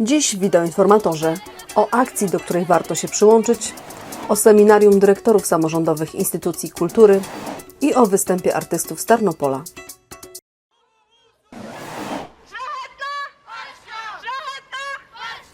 Dziś wideoinformatorze o akcji, do której warto się przyłączyć, o seminarium dyrektorów samorządowych instytucji kultury i o występie artystów z Tarnopola.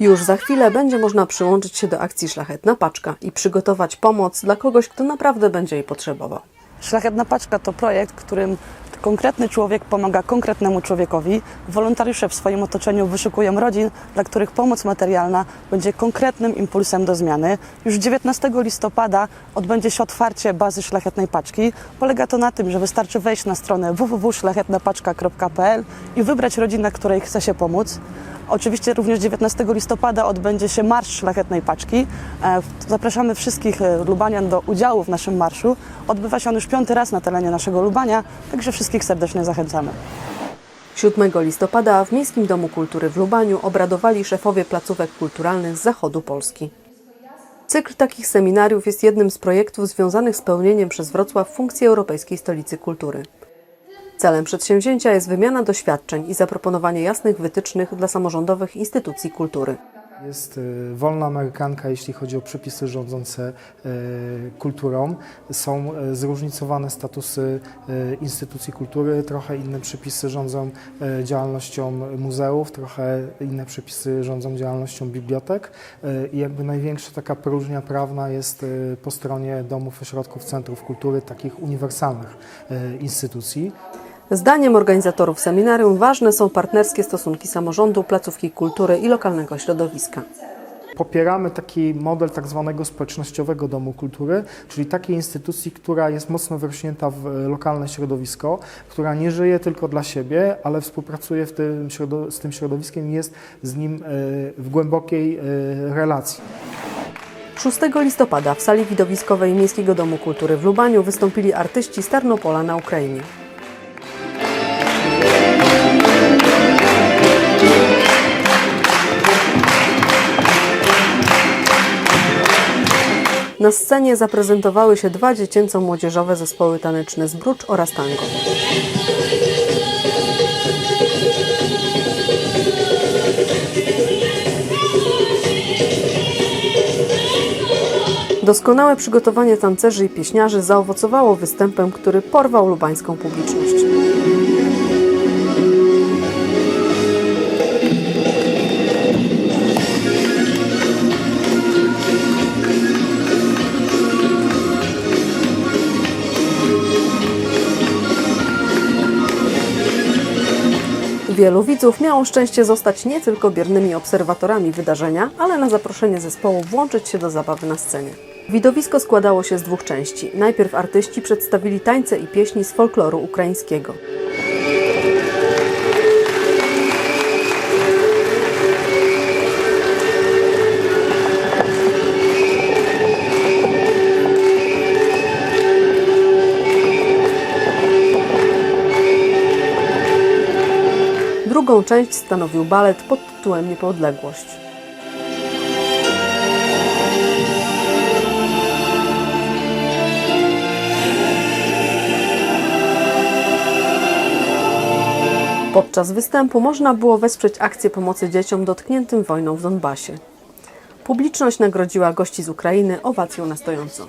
Już za chwilę będzie można przyłączyć się do akcji Szlachetna Paczka i przygotować pomoc dla kogoś, kto naprawdę będzie jej potrzebował. Szlachetna Paczka to projekt, którym konkretny człowiek pomaga konkretnemu człowiekowi. Wolontariusze w swoim otoczeniu wyszukują rodzin, dla których pomoc materialna będzie konkretnym impulsem do zmiany. Już 19 listopada odbędzie się otwarcie bazy Szlachetnej Paczki. Polega to na tym, że wystarczy wejść na stronę www.szlachetnapaczka.pl i wybrać rodzinę, której chce się pomóc. Oczywiście również 19 listopada odbędzie się Marsz Szlachetnej Paczki. E, Zapraszamy wszystkich e, Lubanian do udziału w naszym marszu. Odbywa się on już piąty raz na terenie naszego Lubania, także wszystkich serdecznie zachęcamy. 7 listopada w Miejskim Domu Kultury w Lubaniu obradowali szefowie placówek kulturalnych z zachodu Polski. Cykl takich seminariów jest jednym z projektów związanych z pełnieniem przez Wrocław funkcji Europejskiej Stolicy Kultury. Celem przedsięwzięcia jest wymiana doświadczeń i zaproponowanie jasnych wytycznych dla samorządowych instytucji kultury. Jest y, wolna amerykanka, jeśli chodzi o przepisy rządzące y, kulturą. Są y, zróżnicowane statusy instytucji kultury, trochę inne przepisy rządzą działalnością muzeów, trochę inne przepisy rządzą działalnością bibliotek. I jakby największa taka próżnia prawna jest po stronie domów, ośrodków, centrów kultury, takich uniwersalnych instytucji. Zdaniem organizatorów seminarium ważne są partnerskie stosunki samorządu, placówki kultury i lokalnego środowiska. Popieramy taki model tak zwanego społecznościowego domu kultury, czyli takiej instytucji, która jest mocno wrośnięta w e, lokalne środowisko, która nie żyje tylko dla siebie, ale współpracuje tym z tym środowiskiem i jest z nim e, w głębokiej e, relacji. 6 listopada w sali widowiskowej Miejskiego Domu Kultury w Lubaniu wystąpili artyści z Tarnopola na Ukrainie. Na scenie zaprezentowały się dwa dziecięco-młodzieżowe zespoły taneczne z Brucz oraz Tango. Doskonałe przygotowanie tancerzy i pieśniarzy zaowocowało występem, który porwał lubańską publiczność. Wielu widzów miało szczęście zostać nie tylko biernymi obserwatorami wydarzenia, ale na zaproszenie zespołu włączyć się do zabawy na scenie. Widowisko składało się z dwóch części. Najpierw artyści przedstawili tańce i pieśni z folkloru ukraińskiego. Drugą część stanowił balet pod tytułem Niepodległość. Podczas występu można było wesprzeć akcję pomocy dzieciom dotkniętym wojną w Donbasie. Publiczność nagrodziła gości z Ukrainy owacją na stojąco.